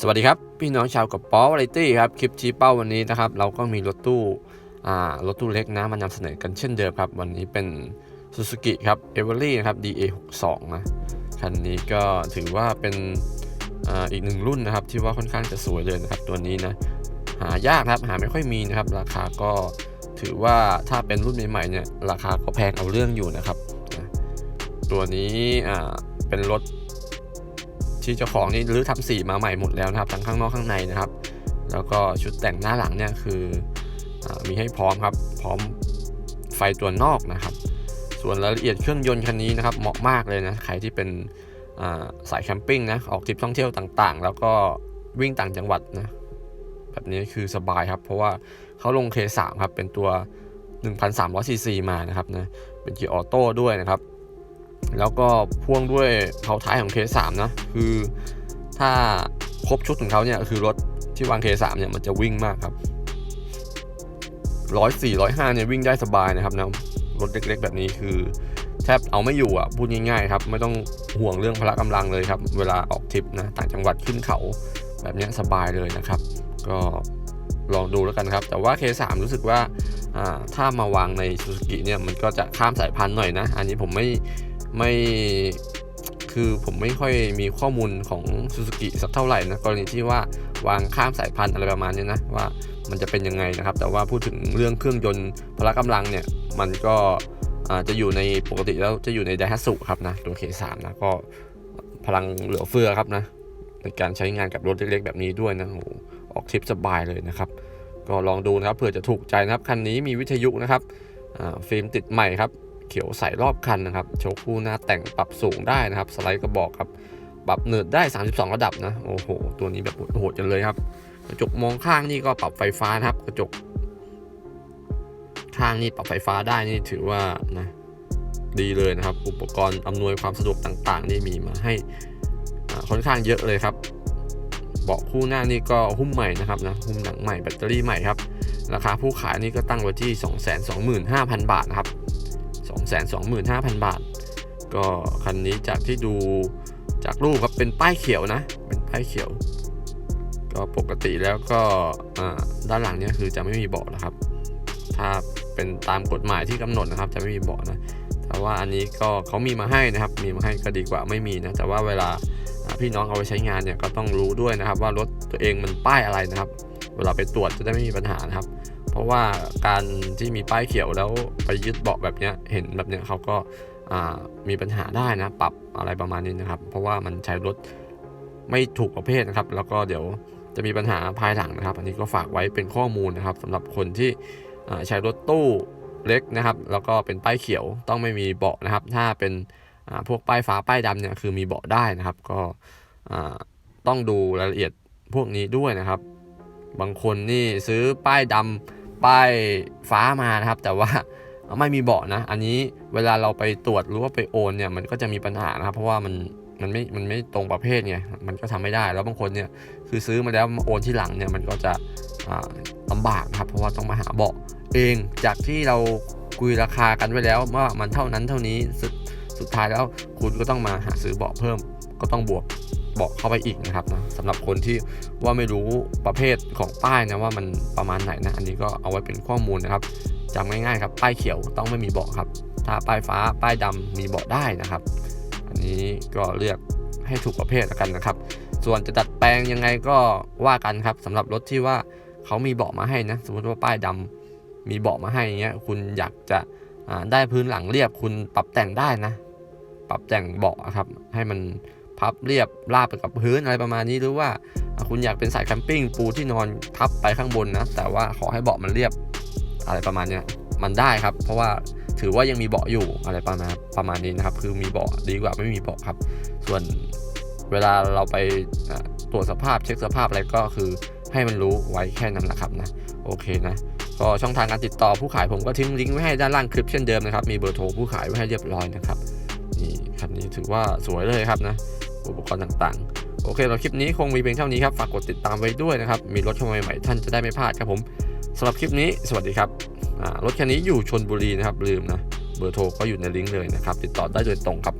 สวัสดีครับ พี่น้องชาวกับป๊อวาไรตี้ครับ คลิปชี้เป้าวันนี้นะครับ เราก็มีรถตู้อ่ารถตู้เล็กนะมานำเสนอกันเช่นเดิมครับ วันนี้เป็น Suzuki ครับ e v e r y นะครับ DA62 นะคันนี้ก็ถือว่าเป็นออีกหนึ่งรุ่นนะครับ ที่ว่าค่อนข้างจะสวยเลยนะครับ ตัวนี้นะหายากครับหาไม่ค่อยมีนะครับ ราคาก็ถือว่าถ้าเป็นรุ่นใหม่ๆเนี่ยราคาก็แพงเอาเรื่องอยู่นะครับ ตัวนี้เป็นรถ ที่เจ้าของนี่รื้อทำสีมาใหม่หมดแล้วนะครับทั้งข้างนอกข้างในนะครับ แล้วก็ชุดแต่งหน้าหลังเนี่ยคืออมีให้พร้อมครับพร้อมไฟตัวนอกนะครับ ส่วนรายละเอียดเครื่องยนต์คันนี้นะครับเหมาะมากเลยนะใครที่เป็นสายแคมปิ้งนะออกทริปท่องเที่ยวต่างๆ แล้วก็วิ่งต่างจังหวัดนะแบบนี้คือสบายครับ เพราะว่าเขาลง K3 ครับเป็นตัว 1,300ซีซีมานะครับนะเป็นเกียร์ออโต้ด้วยนะครับ แล้วก็พ่วงด้วยเผาท้ายของ K3 นะคือถ้าครบชุดของเขาเนี่ยคือรถที่วาง K3 เนี่ยมันจะวิ่งมากครับร้อยสี่ร้อยห้าเนี่ยวิ่งได้สบายนะครับนะรถเล็กๆ แบบนี้คือแทบเอาไม่อยู่อะพูดง่ายๆครับไม่ต้องห่วงเรื่องพละกำลังเลยครับ เวลาออกทริปนะต่างจังหวัดขึ้นเขาแบบนี้สบายเลยนะครับ ก็ลองดูแล้วกันครับ แต่ว่า K3 รู้สึกว่าถ้ามาวางใน Suzuki เนี่ยมันก็จะข้ามสายพันธุ์หน่อยนะ อันนี้ผมไม่ ไม่คือผมไม่ค่อยมีข้อมูลของ Suzuki สักเท่าไหร่นะกรณีที่ว่าวางข้ามสายพันธุ์อะไรประมาณนี้นะว่ามันจะเป็นยังไงนะครับ แต่ว่าพูดถึงเรื่องเครื่องยนต์พละกำลังเนี่ยมันก็จะอยู่ในปกติแล้วจะอยู่ในไดฮัตสุครับนะตัว K3 นะก็พลังเหลือเฟือครับนะในการใช้งานกับรถเล็กๆแบบนี้ด้วยนะโอ้ออกทริปสบายเลยนะครับ ก็ลองดูนะครับเผื่อจะถูกใจนะครับคันนี้มีวิทยุนะครับฟิล์มติดใหม่ครับ เขียวใสรอบคันนะครับโชว์คู่หน้าแต่งปรับสูงได้นะครับ สไลด์กระบอกครับ ปรับเนิร์ดได้ 32 ระดับนะ โอ้โห ตัวนี้แบบโหดจังเลยครับ กระจกมองข้างนี่ก็ปรับไฟฟ้านะครับ กระจก ข้างนี่ปรับไฟฟ้าได้นี่ถือว่านะดีเลยนะครับ อุปกรณ์อำนวยความสะดวกต่างๆ นี่มีมาให้ค่อนข้างเยอะเลยครับเบาะคู่หน้านี่ก็หุ้มใหม่นะครับนะหุ้มหนังใหม่แบตเตอรี่ใหม่ครับ ราคาผู้ขายนี่ก็ตั้งไว้ที่ 225,000 บาทนะครับ 225,000 บาท ก็คันนี้จากที่ดูจากรูปครับเป็นป้ายเขียวนะ เป็นป้ายเขียว ก็ปกติแล้วก็ด้านหลังเนี่ยคือจะไม่มีเบาะนะครับ ถ้าเป็นตามกฎหมายที่กำหนดนะครับ จะไม่มีเบาะนะแต่ว่าอันนี้ก็เขามีมาให้นะครับ มีมาให้ก็ดีกว่าไม่มีนะ แต่ว่าเวลาอ่าพี่น้องเอาไปใช้งานเนี่ยก็ต้องรู้ด้วยนะครับ ว่ารถตัวเองมันป้ายอะไรนะครับ เวลาไปตรวจจะได้ไม่มีปัญหานะครับ เพราะว่าการที่มีป้ายเขียวแล้วไปยึดเบาะแบบเนี้ยเห็นแบบเนี้ยเขาก็มีปัญหาได้นะ ปรับอะไรประมาณนี้นะครับ เพราะว่ามันใช้รถไม่ถูกประเภทนะครับ แล้วก็เดี๋ยวจะมีปัญหาภายหลังนะครับ อันนี้ก็ฝากไว้เป็นข้อมูลนะครับสำหรับคนที่ใช้รถตู้เล็กนะครับ แล้วก็เป็นป้ายเขียวต้องไม่มีเบาะนะครับ ถ้าเป็นพวกป้ายฟ้าป้ายดำเนี่ยคือมีเบาะได้นะครับ ก็ต้องดูรายละเอียดพวกนี้ด้วยนะครับ บางคนนี่ซื้อป้ายดำ ป้ายฟ้ามานะครับ แต่ว่าไม่มีเบาะนะ อันนี้เวลาเราไปตรวจหรือว่าไปโอนเนี่ยมันก็จะมีปัญหานะครับ เพราะว่ามันมันไม่ มันไม่ตรงประเภทไง มันก็ทำไม่ได้ แล้วบางคนเนี่ยคือซื้อมาแล้วมาโอนที่หลังเนี่ยมันก็จะอ่าลำบากนะครับ เพราะว่าต้องมาหาเบาะเอง จากที่เราคุยราคากันไว้แล้วว่ามันเท่านั้นเท่านี้สุดสุดท้ายแล้วคุณก็ต้องมาหาซื้อเบาะเพิ่มก็ต้องบวก เบาะเข้าไปอีกนะครับนะสำหรับคนที่ว่าไม่รู้ประเภทของป้ายนะว่ามันประมาณไหนนะอันนี้ก็เอาไว้เป็นข้อมูลนะครับจำง่ายๆครับป้ายเขียวต้องไม่มีเบาะครับ ถ้าป้ายฟ้าป้ายดำมีเบาะได้นะครับ อันนี้ก็เลือกให้ถูกประเภทแล้วกันนะครับ ส่วนจะดัดแปลงยังไงก็ว่ากันครับสำหรับรถที่ว่าเขามีเบาะมาให้นะสมมติว่าป้ายดำมีเบาะมาให้อย่างเงี้ยคุณอยากจะได้พื้นหลังเรียบคุณปรับแต่งได้นะ ปรับแต่งเบาะครับให้มัน พับเรียบราบไปกับพื้นอะไรประมาณนี้หรือว่าคุณอยากเป็นสายแคมปิ้งปูที่นอนทับไปข้างบนนะ แต่ว่าขอให้เบาะมันเรียบอะไรประมาณนี้มันได้ครับ เพราะว่าถือว่ายังมีเบาะอยู่อะไรประมาณประมาณนี้นะครับ คือมีเบาะดีกว่าไม่มีเบาะครับ ส่วนเวลาเราไปตรวจสภาพเช็คสภาพอะไรก็คือให้มันรู้ไว้แค่นั้นแหละครับนะโอเคนะก็ช่องทางการติดต่อผู้ขายผมก็ทิ้งลิงก์ไว้ให้ด้านล่างคลิปเช่นเดิมนะครับมีเบอร์โทรผู้ขายไว้ให้เรียบร้อยนะครับนี่คันนี้ถือว่าสวยเลยครับนะ อุปกรณ์ต่างๆ โอเคเราคลิปนี้คงมีเพียงเท่านี้ครับ ฝากกดติดตามไว้ด้วยนะครับ มีรถเข้ามาใหม่ๆท่านจะได้ไม่พลาดครับผมสำหรับคลิปนี้สวัสดีครับรถคันนี้อยู่ชนบุรีนะครับลืมนะเบอร์โทรก็อยู่ในลิงก์เลยนะครับ ติดต่อได้โดยตรงครับ